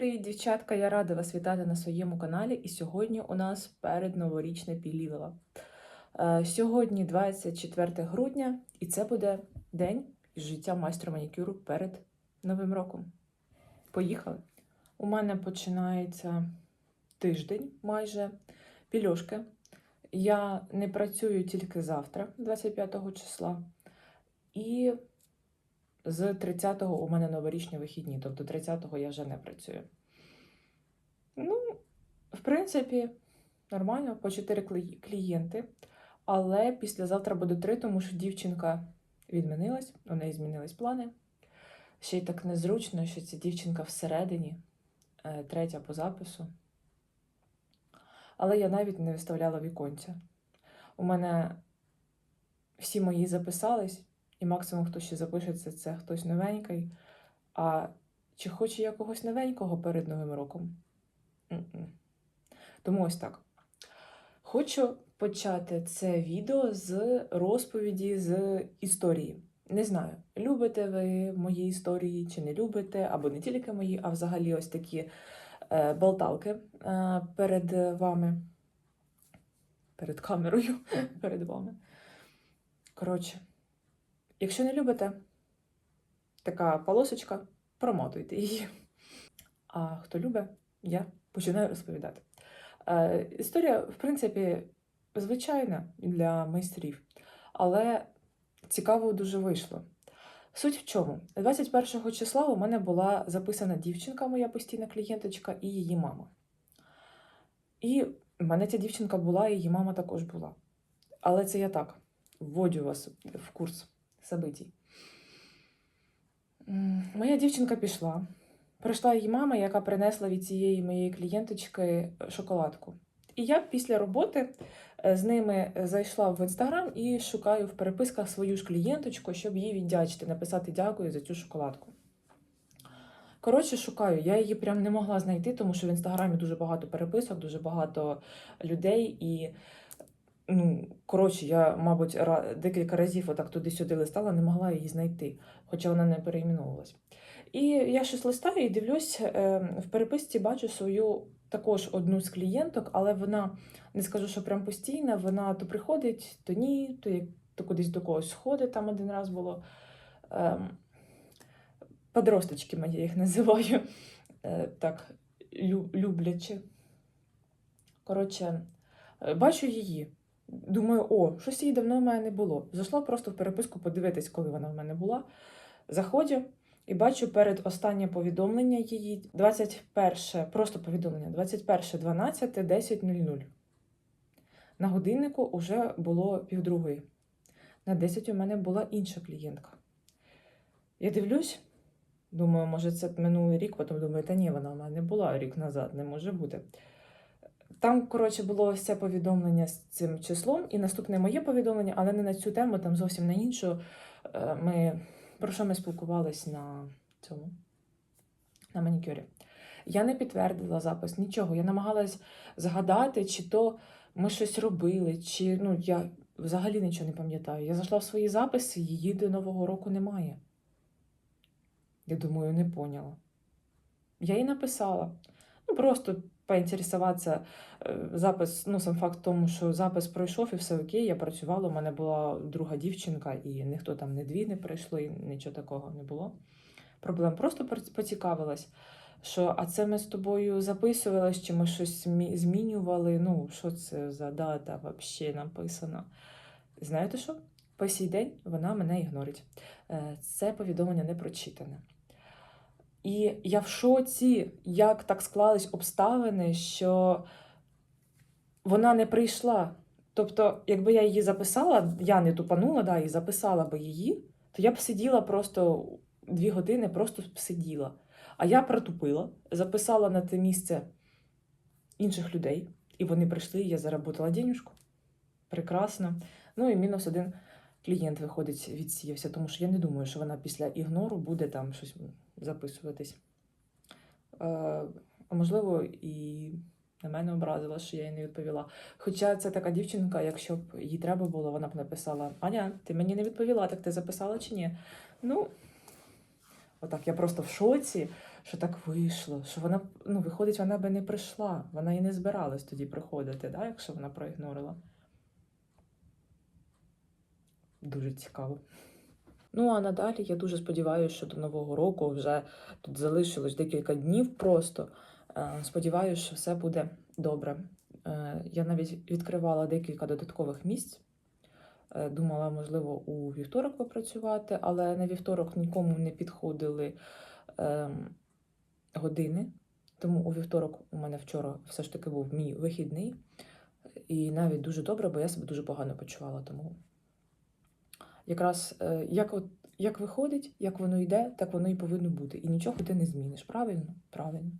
Привіт, дівчатка! Я рада вас вітати на своєму каналі. І сьогодні у нас передноворічне пілілова. Е, Сьогодні 24 грудня, і це буде день життя майстра манікюру перед Новим роком. Поїхали! У мене починається тиждень майже пільошки. Я не працюю тільки завтра, 25 числа. І з 30-го у мене новорічні вихідні, тобто 30-го я вже не працюю. Ну, в принципі, нормально, по 4 клієнти. Але післязавтра буде 3, тому що дівчинка відмінилась, у неї змінились плани. Ще й так незручно, що ця дівчинка всередині, е, третя по запису. Але я навіть не виставляла віконця. У мене всі мої записались, і максимум, хто ще запишеться, це хтось новенький. А чи хочу я когось новенького перед Новим роком? М-м. Тому ось так. Хочу почати це відео з розповіді з історії. Не знаю, любите ви мої історії чи не любите, або не тільки мої, а взагалі ось такі е, болталки е, перед вами. Перед камерою, перед вами. Коротше. Якщо не любите, така полосочка, промотуйте її. А хто любить, я починаю розповідати. Е, історія, в принципі, звичайна для майстрів, але цікаво дуже вийшло. Суть в чому? 21 числа у мене була записана дівчинка, моя постійна клієнточка, і її мама. І в мене ця дівчинка була, і її мама також була. Але це я так вводю вас в курс событий. Моя дівчинка пішла. Прийшла її мама, яка принесла від цієї моєї клієнточки шоколадку. І я після роботи е, з ними зайшла в інстаграм і шукаю в переписках свою ж клієнточку, щоб їй віддячити, написати дякую за цю шоколадку. Коротше, шукаю, я її прям не могла знайти, тому що в інстаграмі дуже багато переписок, дуже багато людей і ну, коротше, я, мабуть, декілька разів отак туди-сюди листала, не могла її знайти, хоча вона не переіменовувалась. І я щось листаю і дивлюсь, е, в переписці бачу свою також одну з клієнток, але вона не скажу, що прям постійна, вона то приходить, то ні, то, то кудись до когось ходить, там один раз було. Ем, подросточки мої їх називаю е, так, люблячи. Коротше, е, бачу її. Думаю, о, щось її давно в мене не було. Зайшла просто в переписку подивитись, коли вона в мене була. Заходжу і бачу перед останнє повідомлення її 21, просто повідомлення 21.12, 10.00. На годиннику вже було півдругої. На 10 у мене була інша клієнтка. Я дивлюсь, думаю, може, це минулий рік, потім думаю, та ні, вона в мене була рік назад, не може бути. Там, коротше, було це повідомлення з цим числом, і наступне моє повідомлення, але не на цю тему, там зовсім на іншу. Е, ми, Про що ми спілкувалися на цьому на манікюрі. Я не підтвердила запис, нічого. Я намагалась згадати, чи то ми щось робили, чи ну, я взагалі нічого не пам'ятаю. Я зайшла в свої записи, її до Нового року немає. Я думаю, не поняла. Я їй написала. Ну, просто поінтересуватися е, запис, ну, сам факт тому, що запис пройшов і все окей, я працювала, у мене була друга дівчинка, і ніхто там не дві не прийшло, і нічого такого не було. Проблем. Просто поцікавилась, що а це ми з тобою записувалися, чи ми щось змінювали. Ну, що це за дата взагалі написана? Знаєте що? По сій день вона мене ігнорить. Е, це повідомлення не прочитане. І я в шоці, як так склались обставини, що вона не прийшла. Тобто, якби я її записала, я не тупанула, да, і записала би її, то я б сиділа просто дві години, просто сиділа. А я протупила, записала на те місце інших людей, і вони прийшли, і я заработала денюжку. Прекрасно. Ну і мінус один клієнт виходить, відсіявся, тому що я не думаю, що вона після ігнору буде там щось записуватись. Е, можливо, і на мене образила, що я їй не відповіла. Хоча це така дівчинка, якщо б їй треба було, вона б написала: Аня, ти мені не відповіла, так ти записала чи ні? Ну, Отак, я просто в шоці, що так вийшло, що вона, ну, виходить, вона би не прийшла. Вона і не збиралась тоді приходити, да, якщо вона проігнорила. Дуже цікаво. Ну, а надалі я дуже сподіваюся, що до Нового року вже тут залишилось декілька днів просто. Е, Сподіваюся, що все буде добре. Е, Я навіть відкривала декілька додаткових місць. Е, Думала, можливо, у вівторок попрацювати, але на вівторок нікому не підходили ем, години. Тому у вівторок у мене вчора все ж таки був мій вихідний. І навіть дуже добре, бо я себе дуже погано почувала. Тому якраз е, як, от, як виходить, як воно йде, так воно і повинно бути. І нічого ти не зміниш. Правильно? Правильно.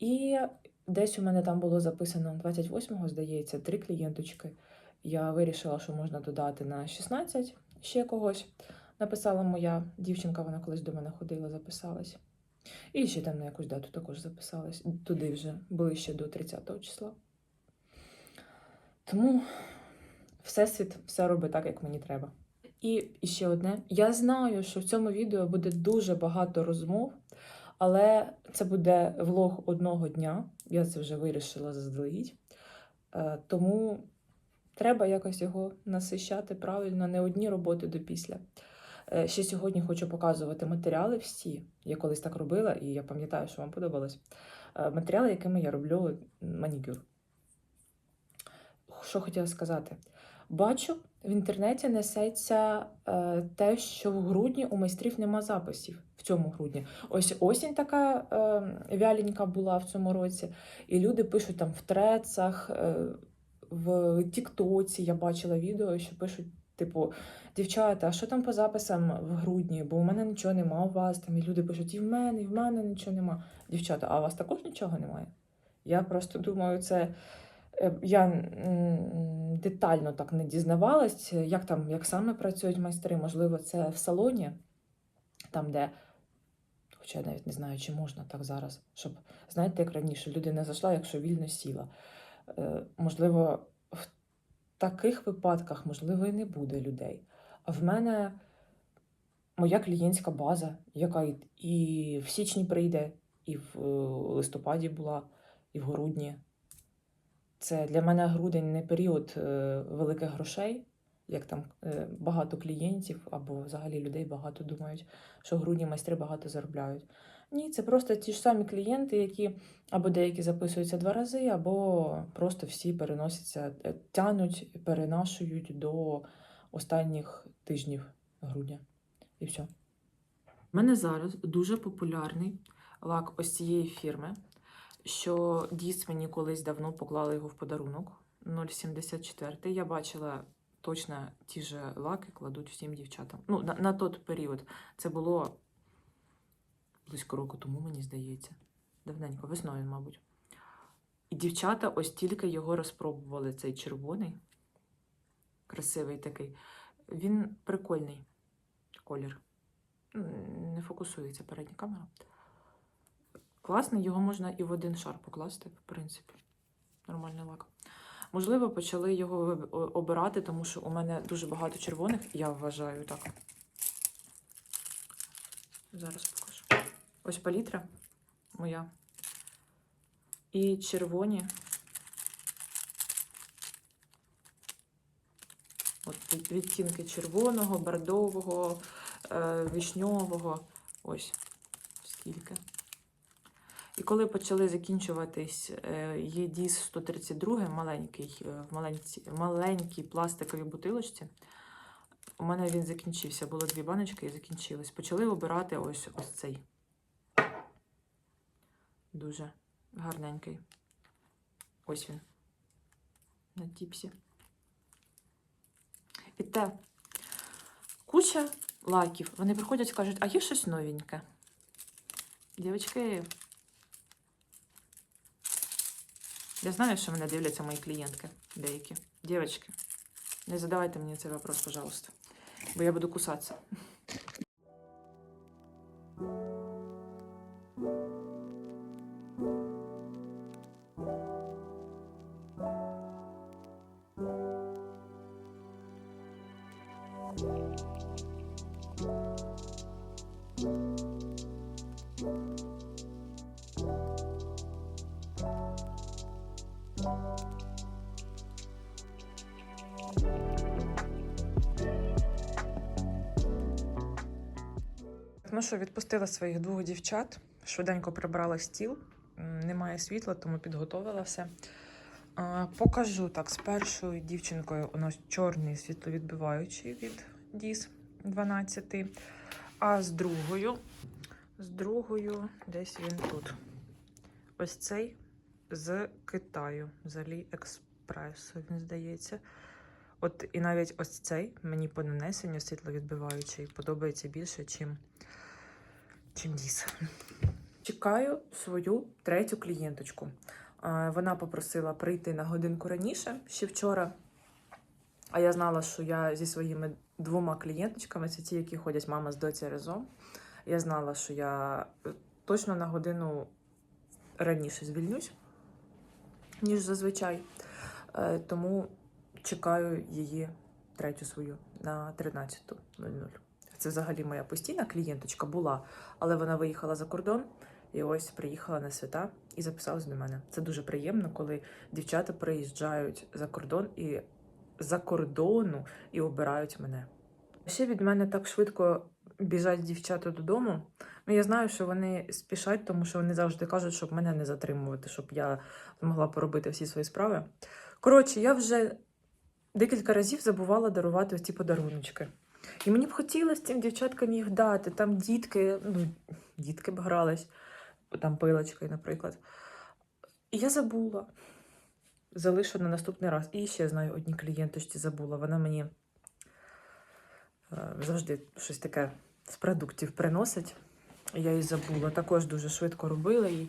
І десь у мене там було записано 28-го, здається, три клієнточки. Я вирішила, що можна додати на 16 ще когось. Написала моя дівчинка, вона колись до мене ходила, записалась. І ще там на якусь дату також записалась. Туди вже ближче до 30 числа. Тому Всесвіт все робить так, як мені треба. І ще одне. Я знаю, що в цьому відео буде дуже багато розмов, але це буде влог одного дня. Я це вже вирішила заздалегідь. Е, Тому треба якось його насищати правильно, не одні роботи до після. Е, Ще сьогодні хочу показувати матеріали всі. Я колись так робила, і я пам'ятаю, що вам подобалось. Е, Матеріали, якими я роблю манікюр. Що хотіла сказати? Бачу, в інтернеті несеться е, те, що в грудні у майстрів нема записів в цьому грудні. Ось осінь така е, вяленька була в цьому році, і люди пишуть там в трецах, е, в Тіктоці. Я бачила відео, що пишуть. Типу, дівчата, а що там по записам в грудні? Бо у мене нічого нема у вас. Там і люди пишуть, і в мене, і в мене нічого нема. Дівчата, а у вас також нічого немає? Я просто думаю, це Я детально так не дізнавалась, як там, як саме працюють майстри. Можливо, це в салоні, там, де, хоча я навіть не знаю, чи можна так зараз, щоб, знаєте, як раніше, людина зайшла, якщо вільно сіла. Е, Можливо, в таких випадках, можливо, і не буде людей. А в мене моя клієнтська база, яка і- і в січні прийде, і в е, листопаді була, і в грудні. Це для мене грудень не період е, великих грошей, як там е, багато клієнтів або взагалі людей багато думають, що грудні майстри багато заробляють. Ні, це просто ті ж самі клієнти, які або деякі записуються два рази, або просто всі переносяться, е, тянуть, перенашують до останніх тижнів грудня. І все. У мене зараз дуже популярний лак ось цієї фірми що діс мені колись давно поклали його в подарунок 0,74. Я бачила точно ті ж лаки кладуть всім дівчатам. Ну, на, на той період це було близько року тому, мені здається. Давненько, весною, мабуть. І дівчата ось тільки його розпробували, цей червоний, красивий такий. Він прикольний колір. Не фокусується передня камера. Класний, його можна і в один шар покласти, в принципі. Нормальний лак. Можливо, почали його обирати, тому що у мене дуже багато червоних, я вважаю так. Зараз покажу. Ось палітра моя. І червоні. От відтінки червоного, бордового, е, вишньового. Ось скільки. Коли почали закінчуватись е, ЄДІС 132, маленький, е, в маленькій, маленькій пластиковій бутилочці, у мене він закінчився. Було дві баночки і закінчились. Почали обирати ось, ось цей. Дуже гарненький. Ось він. На тіпсі. І те, куча лаків. Вони приходять і кажуть, а є щось новеньке. Дівчатки, Я знаю, що мене дивляться мої клієнтки деякі. Дівчатки, не задавайте мені цей вопрос, пожалуйста, бо я буду кусатися. Ну що, відпустила своїх двох дівчат. Швиденько прибрала стіл. Немає світла, тому підготовила все. Покажу так: з першою дівчинкою у нас чорний світловідбиваючий від Діс 12. А з другою, з другою, десь він тут. Ось цей з Китаю, з Аліекспресу, він здається. От і навіть ось цей мені по нанесенню світловідбиваючий подобається більше, чим, чим Діс. Чекаю свою третю клієнточку. Вона попросила прийти на годинку раніше, ще вчора. А я знала, що я зі своїми двома клієнточками, це ті, які ходять мама з доці разом. Я знала, що я е, точно на годину раніше звільнюсь, ніж зазвичай. Е, Тому чекаю її третю свою на 13.00. Це взагалі моя постійна клієнточка була, але вона виїхала за кордон і ось приїхала на свята і записалась до мене. Це дуже приємно, коли дівчата приїжджають за кордон і за кордону і обирають мене. Ще від мене так швидко біжать дівчата додому. Ну, я знаю, що вони спішать, тому що вони завжди кажуть, щоб мене не затримувати, щоб я змогла поробити всі свої справи. Коротше, я вже декілька разів забувала дарувати ці подаруночки. І мені б хотілося цим дівчаткам їх дати. Там дітки, ну, дітки б грались, там пилочкою, наприклад. І я забула. Залишу на наступний раз. І ще знаю, одній клієнточці забула. Вона мені е, завжди щось таке з продуктів приносить. Я її забула. Також дуже швидко робила. І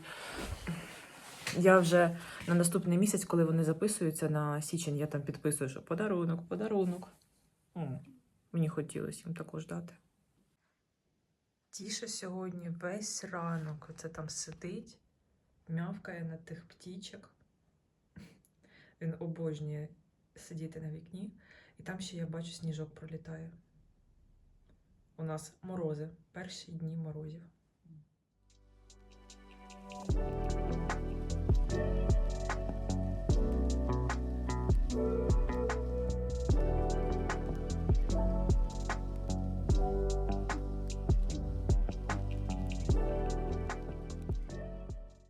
я вже на наступний місяць, коли вони записуються на січень, я там підписую, що подарунок, подарунок. Мені хотілося їм також дати. Тіша сьогодні весь ранок оце там сидить, мявкає на тих птічок. Він обожнює сидіти на вікні, і там ще я бачу сніжок пролітає. У нас морози, перші дні морозів.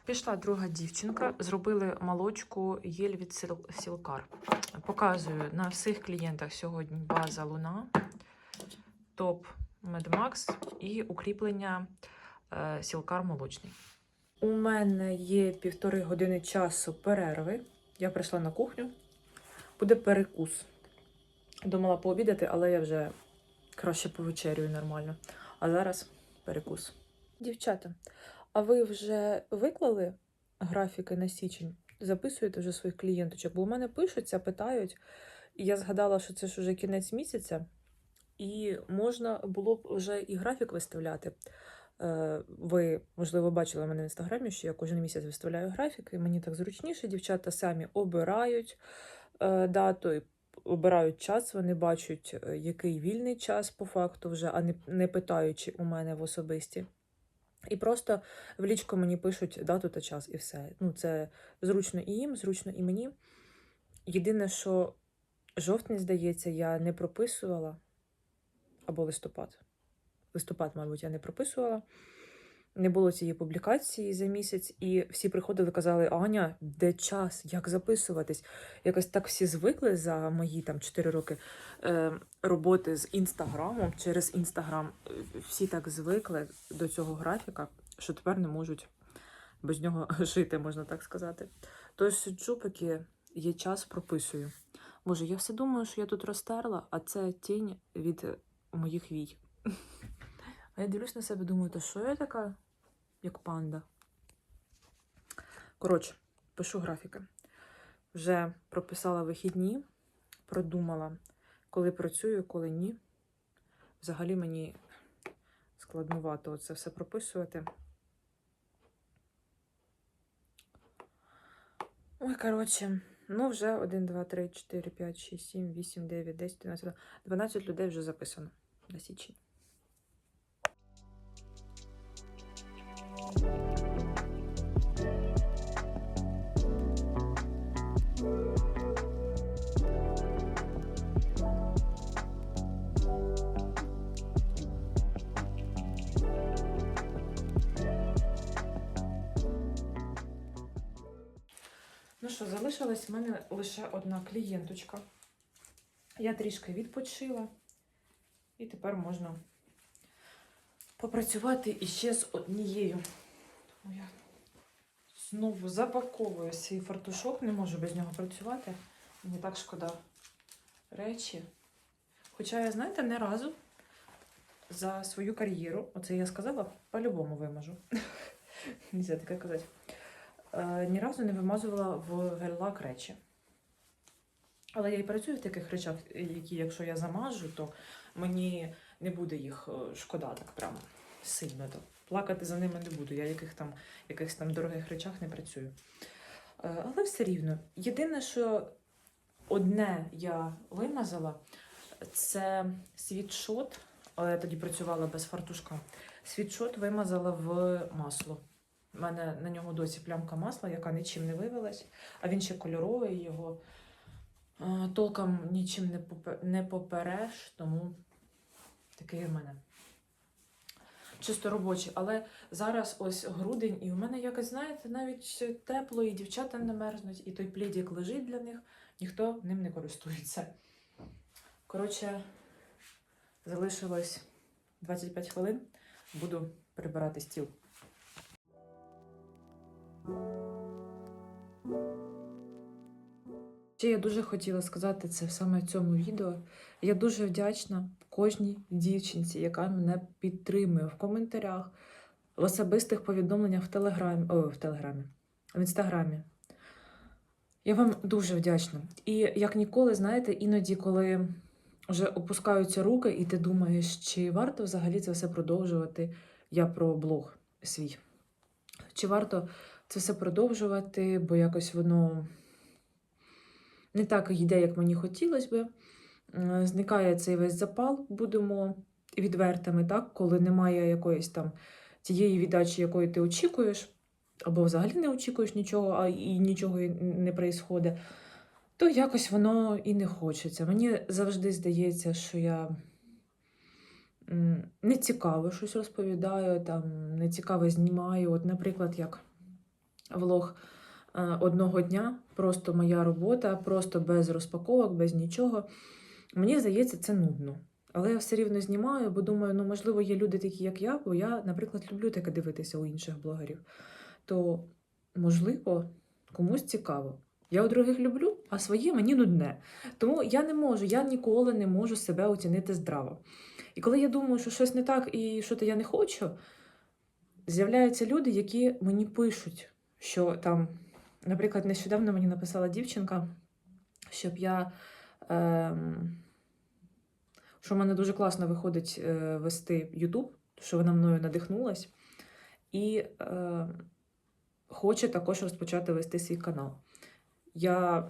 Пішла друга дівчинка, зробили молочку єль від Сілкар. Показую на всіх клієнтах сьогодні база Луна, топ Медмакс і укріплення е, Сілкар молочний. У мене є півтори години часу перерви. Я прийшла на кухню. Буде перекус. Думала пообідати, але я вже краще повечерюю нормально. А зараз перекус. Дівчата, а ви вже виклали графіки на січень? Записуєте вже своїх клієнточок? Бо у мене пишуться, питають, і я згадала, що це ж вже кінець місяця, і можна було б вже і графік виставляти. Е, Ви, можливо, бачили мене в інстаграмі, що я кожен місяць виставляю графіки. Мені так зручніше. Дівчата самі обирають е, дату, і обирають час, вони бачать, е, який вільний час по факту вже, а не питаючи у мене в особисті. І просто в лічку мені пишуть дату та час, і все. Ну, це зручно і їм, зручно і мені. Єдине, що жовтень, здається, я не прописувала, або листопад. Листопад, мабуть, я не прописувала. Не було цієї публікації за місяць, і всі приходили, казали: Аня, де час? Як записуватись? Якось так всі звикли за мої там 4 роки е, роботи з інстаграмом через інстаграм. Е, Всі так звикли до цього графіка, що тепер не можуть без нього жити, можна так сказати. Тож сиджу, поки є час, прописую. Боже, я все думаю, що я тут розтерла, а це тінь від моїх вій. А я дивлюсь на себе, думаю, то що я така, як панда? Коротше, пишу графіки. Вже прописала вихідні, продумала, коли працюю, коли ні. Взагалі мені складнувато це все прописувати. Ой, коротше, ну вже 1, 2, 3, 4, 5, 6, 7, 8, 9, 10, 11, 12 людей вже записано на січень. Ну що, залишилась в мене лише одна клієнточка. Я трішки відпочила, і тепер можна попрацювати іще з однією. Тому я знову запаковую свій фартушок, не можу без нього працювати. Мені так шкода речі. Хоча я, знаєте, не разу за свою кар'єру, оце я сказала, по-любому вимажу. Нельзя таке казати. Е, ні разу не вимазувала в гель-лак речі. Але я і працюю в таких речах, які, якщо я замажу, то мені не буде їх е, шкода так прямо сильно. То плакати за ними не буду. Я яких там, якихось там дорогих речах не працюю. Е, Але все рівно. Єдине, що одне я вимазала, це світшот. Але я тоді працювала без фартушка. Світшот вимазала в масло. У мене на нього досі плямка масла, яка нічим не вивелась, а він ще кольоровий, його е, толком нічим не, попереш, тому такий в мене. Чисто робочий. Але зараз ось грудень, і у мене якось, знаєте, навіть тепло, і дівчата не мерзнуть, і той плідік лежить для них, ніхто ним не користується. Коротше, залишилось 25 хвилин, буду прибирати стіл. Ще я дуже хотіла сказати це саме в цьому відео. Я дуже вдячна кожній дівчинці, яка мене підтримує в коментарях, в особистих повідомленнях в Телеграмі, о, в Телеграмі, в Інстаграмі. Я вам дуже вдячна. І як ніколи, знаєте, іноді, коли вже опускаються руки, і ти думаєш, чи варто взагалі це все продовжувати, я про блог свій. Чи варто це все продовжувати, бо якось воно не так йде, як мені хотілося би. Е, Зникає цей весь запал, будемо відвертими, так? коли немає якоїсь там тієї віддачі, якої ти очікуєш, або взагалі не очікуєш нічого, а і нічого не проїсходить, то якось воно і не хочеться. Мені завжди здається, що я не цікаво щось розповідаю, там, не цікаво знімаю. От, наприклад, як влог е, одного дня, просто моя робота, просто без розпаковок, без нічого. Мені здається, це нудно. Але я все рівно знімаю, бо думаю, ну, можливо, є люди такі, як я, бо я, наприклад, люблю таке дивитися у інших блогерів. То, можливо, комусь цікаво. Я у других люблю, а своє мені нудне. Тому я не можу, я ніколи не можу себе оцінити здраво. І коли я думаю, що щось не так і що то я не хочу, з'являються люди, які мені пишуть, що там, наприклад, нещодавно мені написала дівчинка, щоб я. Ем, що в мене дуже класно виходить е, вести YouTube, що вона мною надихнулась, і е, хоче також розпочати вести свій канал. Я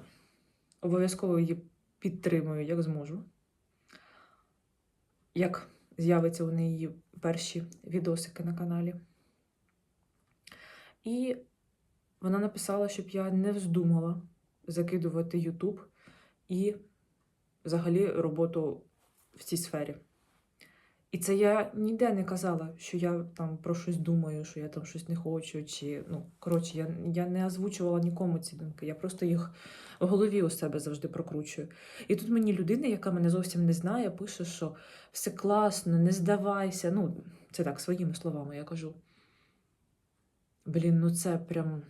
обов'язково її підтримую, як зможу. Як з'явиться у неї перші відосики на каналі. І вона написала, щоб я не вздумала закидувати YouTube і взагалі роботу в цій сфері. І це я ніде не казала, що я там про щось думаю, що я там щось не хочу. Чи ну коротше, я, я не озвучувала нікому ці думки. Я просто їх в голові у себе завжди прокручую. І тут мені людина, яка мене зовсім не знає, пише, що все класно, не здавайся. Ну, це так, своїми словами я кажу. Блін, ну це прям.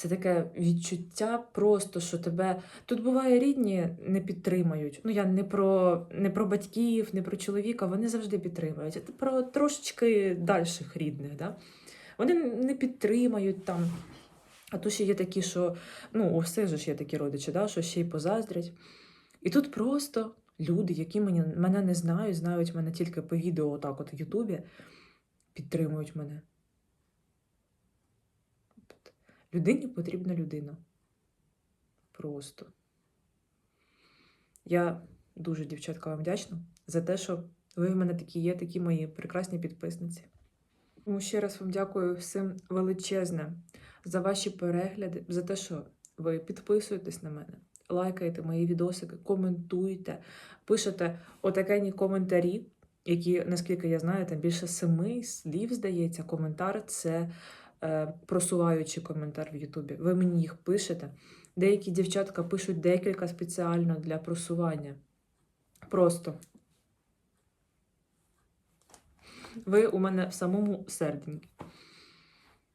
Це таке відчуття просто, що тебе. Тут буває рідні не підтримають. Ну, я не про, не про батьків, не про чоловіка, вони завжди підтримують. Це про трошечки дальших рідних. Да? Вони не підтримають там. А то ще є такі, що ну, же ж є такі родичі, да? що ще й позаздрять. І тут просто люди, які мені, мене не знають, знають мене тільки по відео, отак от в Ютубі, підтримують мене. Людині потрібна людина. Просто. Я дуже, дівчатка, вам вдячна за те, що ви в мене такі є, такі мої прекрасні підписниці. Тому ще раз вам дякую всім величезне за ваші перегляди, за те, що ви підписуєтесь на мене, лайкаєте мої відосики, коментуєте, пишете отакені коментарі, які, наскільки я знаю, там більше семи слів, здається, коментар це просуваючи коментар в Ютубі. Ви мені їх пишете. Деякі дівчатка пишуть декілька спеціально для просування. Просто. Ви у мене в самому серденькі.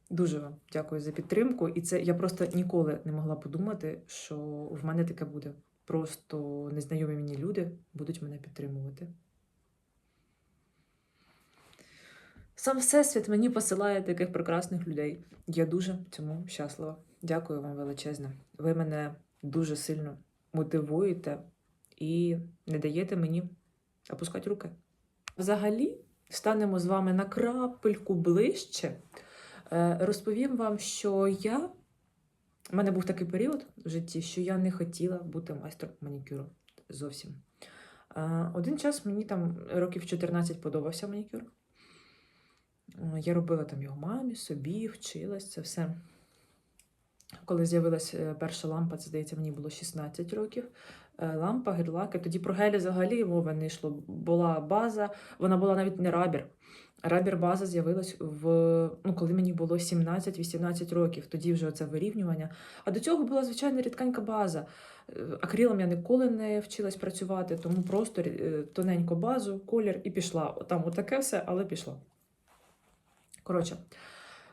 Дуже вам дякую за підтримку. І це я просто ніколи не могла подумати, що в мене таке буде. Просто незнайомі мені люди будуть мене підтримувати. Сам Всесвіт мені посилає таких прекрасних людей. Я дуже цьому щаслива. Дякую вам величезне. Ви мене дуже сильно мотивуєте і не даєте мені опускати руки. Взагалі, станемо з вами на крапельку ближче. Е, Розповім вам, що я. У мене був такий період в житті, що я не хотіла бути майстром манікюру зовсім. Е, Один час мені там років 14 подобався манікюр. Е, Я робила там його мамі, собі, вчилась це все. Коли з'явилася перша лампа, це здається, мені було 16 років. Е, Лампа, гель-лаки. Тоді про гелі взагалі мови не йшло. Була база, вона була навіть не рабір. Рабір база з'явилась в ну, коли мені було 17-18 років. Тоді вже це вирівнювання. А до цього була звичайна рідканька база. Е, Акрилом я ніколи не вчилась працювати, тому просто е, тоненько базу, колір і пішла. Там отаке все, але пішла. Коротше,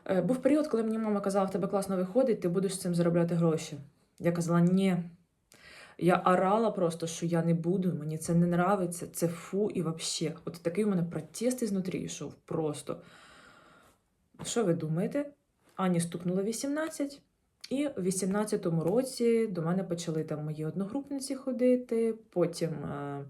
е, був період, коли мені мама казала, в тебе класно виходить, ти будеш з цим заробляти гроші. Я казала, ні. Я орала просто, що я не буду, мені це не нравиться, це фу і вообще. От такий у мене протест ізнутрі йшов просто. Що ви думаєте? Ані стукнуло 18, і в 18-му році до мене почали там мої одногрупниці ходити. Потім е,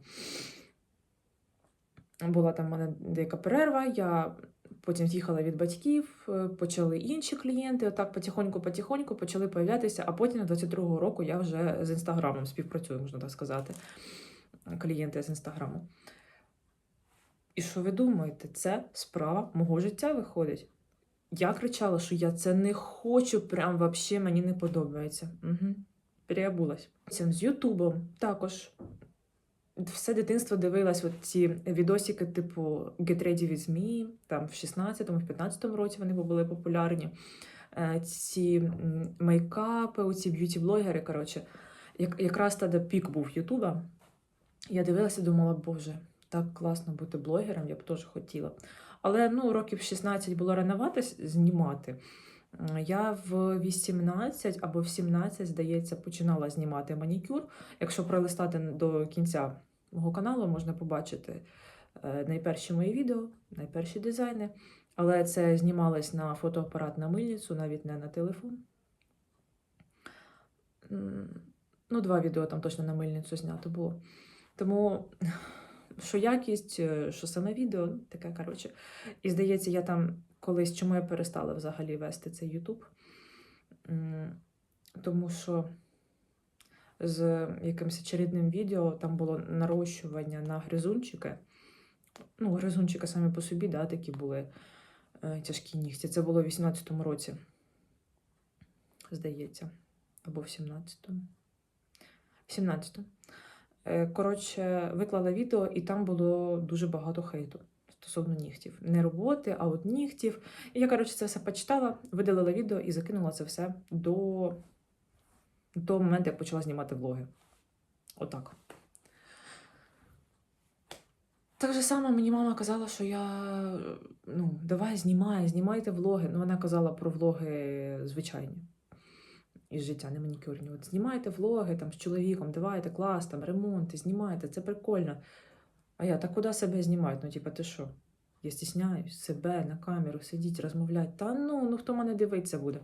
була там в мене деяка перерва. Я потім з'їхала від батьків, е, почали інші клієнти. Отак потихоньку-потихоньку почали появлятися. А потім, 22-го року, я вже з інстаграмом співпрацюю, можна так сказати. Клієнти з інстаграму. І що ви думаєте, це справа мого життя виходить? Я кричала, що я це не хочу, прям вообще мені не подобається. Угу. Переобулась. Потім з Ютубом також. Все дитинство дивилась от ці відосики, типу Get Ready With Me, там в 16-му, в 15-му році вони були популярні. Е, Ці мейкапи, оці б'юті-блогери, коротше. Як, якраз тоді пік був Ютуба. Я дивилася і думала, боже, так класно бути блогером, я б теж хотіла. Але ну, років 16 було рановато знімати. Я в 18 або в 17, здається, починала знімати манікюр. Якщо пролистати до кінця мого каналу, можна побачити е, найперші мої відео, найперші дизайни. Але це знімалось на фотоапарат на мильницю, навіть не на телефон. Ну, два відео там точно на мильницю знято було. Тому що якість, е, що саме відео, таке, коротше. І здається, я там колись, чому я перестала взагалі вести цей Ютуб. Тому що з якимось очередним відео там було нарощування на гризунчики. Ну, гризунчики самі по собі, да, такі були е, тяжкі нігті. Це було в 18-му році, здається, або в 17-му. В 17-му. Е, Коротше, виклала відео, і там було дуже багато хейту стосовно нігтів. Не роботи, а от нігтів. І я, коротше, це все почитала, видалила відео і закинула це все до того моменту, як почала знімати влоги. Отак. Так же само мені мама казала, що я ну, давай знімай, знімайте влоги. Ну, вона казала про влоги звичайні із життя, не манікюрні. От знімайте влоги там з чоловіком, давайте клас, там ремонти, знімайте, це прикольно. А я, та куди себе знімають? Ну, типа, ти що? Я стісняюсь себе на камеру сидіть, розмовляти. Та ну, ну хто мене дивитися буде?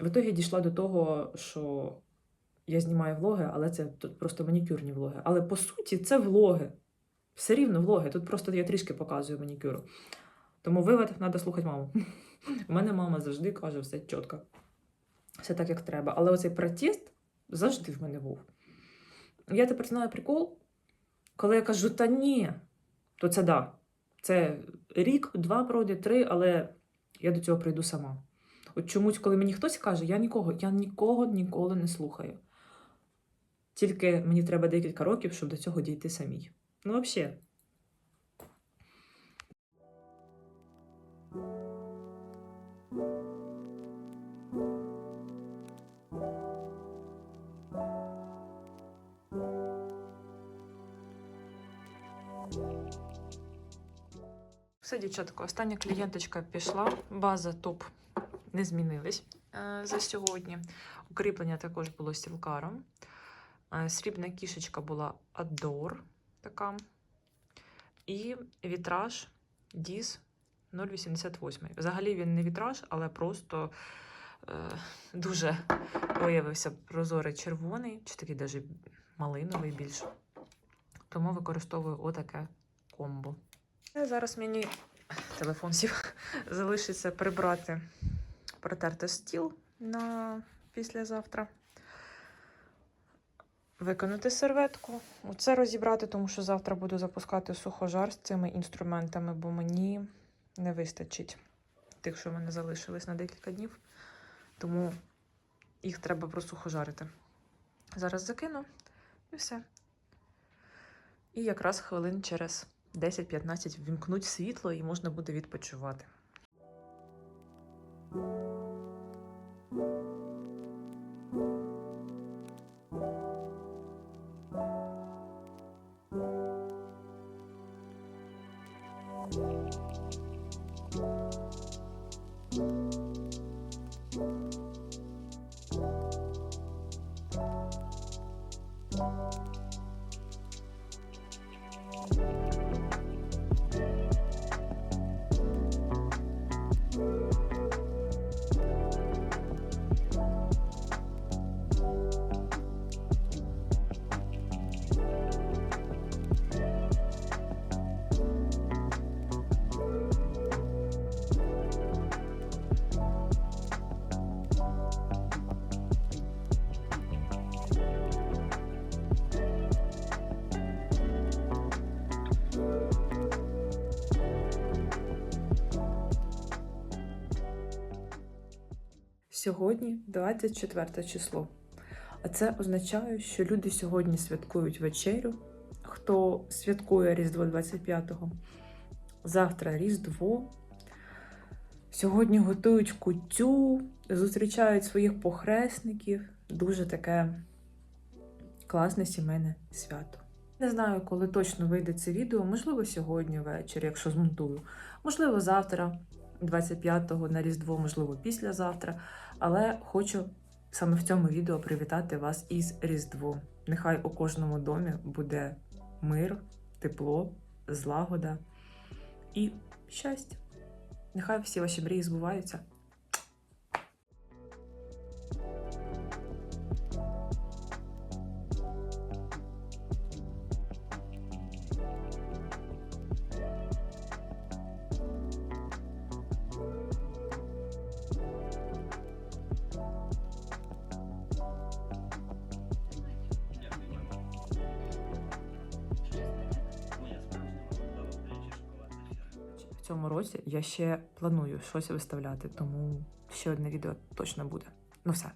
В ітогі дійшла до того, що я знімаю влоги, але це тут просто манікюрні влоги. Але по суті, це влоги. Все рівно влоги. Тут просто я трішки показую манікюру. Тому вивод треба слухати маму. У мене мама завжди каже все чітко. Все так, як треба. Але оцей протест завжди в мене був. Я тепер знаю прикол, коли я кажу, та ні, то це да. Це рік, два пройде, три, але я до цього прийду сама. От чомусь, коли мені хтось каже, я нікого, я нікого ніколи не слухаю. Тільки мені треба декілька років, щоб до цього дійти самій. Ну, взагалі. Все, дівчатка, остання клієнточка пішла. База топ не змінились е, за сьогодні. Укріплення також було сілкаром. Е, Срібна кішечка була Adore така. І вітраж Діз 0,88. Взагалі він не вітраж, але просто е, дуже виявився прозорий червоний, чи такий даже малиновий більше. Тому використовую отаке комбо. Зараз мені телефон сів. Залишиться прибрати, протерти стіл на післязавтра. Виконати серветку. Оце розібрати, тому що завтра буду запускати сухожар з цими інструментами, бо мені не вистачить тих, що в мене залишились на декілька днів. Тому їх треба просухожарити. Зараз закину і все. І якраз хвилин через 10-15 вімкнуть світло і можна буде відпочивати. Сьогодні 24 число. А це означає, що люди сьогодні святкують вечерю. Хто святкує Різдво 25-го, завтра Різдво. Сьогодні готують кутю, зустрічають своїх похресників. Дуже таке класне сімейне свято. Не знаю, коли точно вийде це відео, можливо, сьогодні ввечері, якщо змонтую. Можливо, завтра, 25-го на Різдво, можливо, післязавтра. Але хочу саме в цьому відео привітати вас із Різдвом. Нехай у кожному домі буде мир, тепло, злагода і щастя. Нехай всі ваші мрії збуваються. Я ще планую щось виставляти, тому ще одне відео точно буде. Ну все,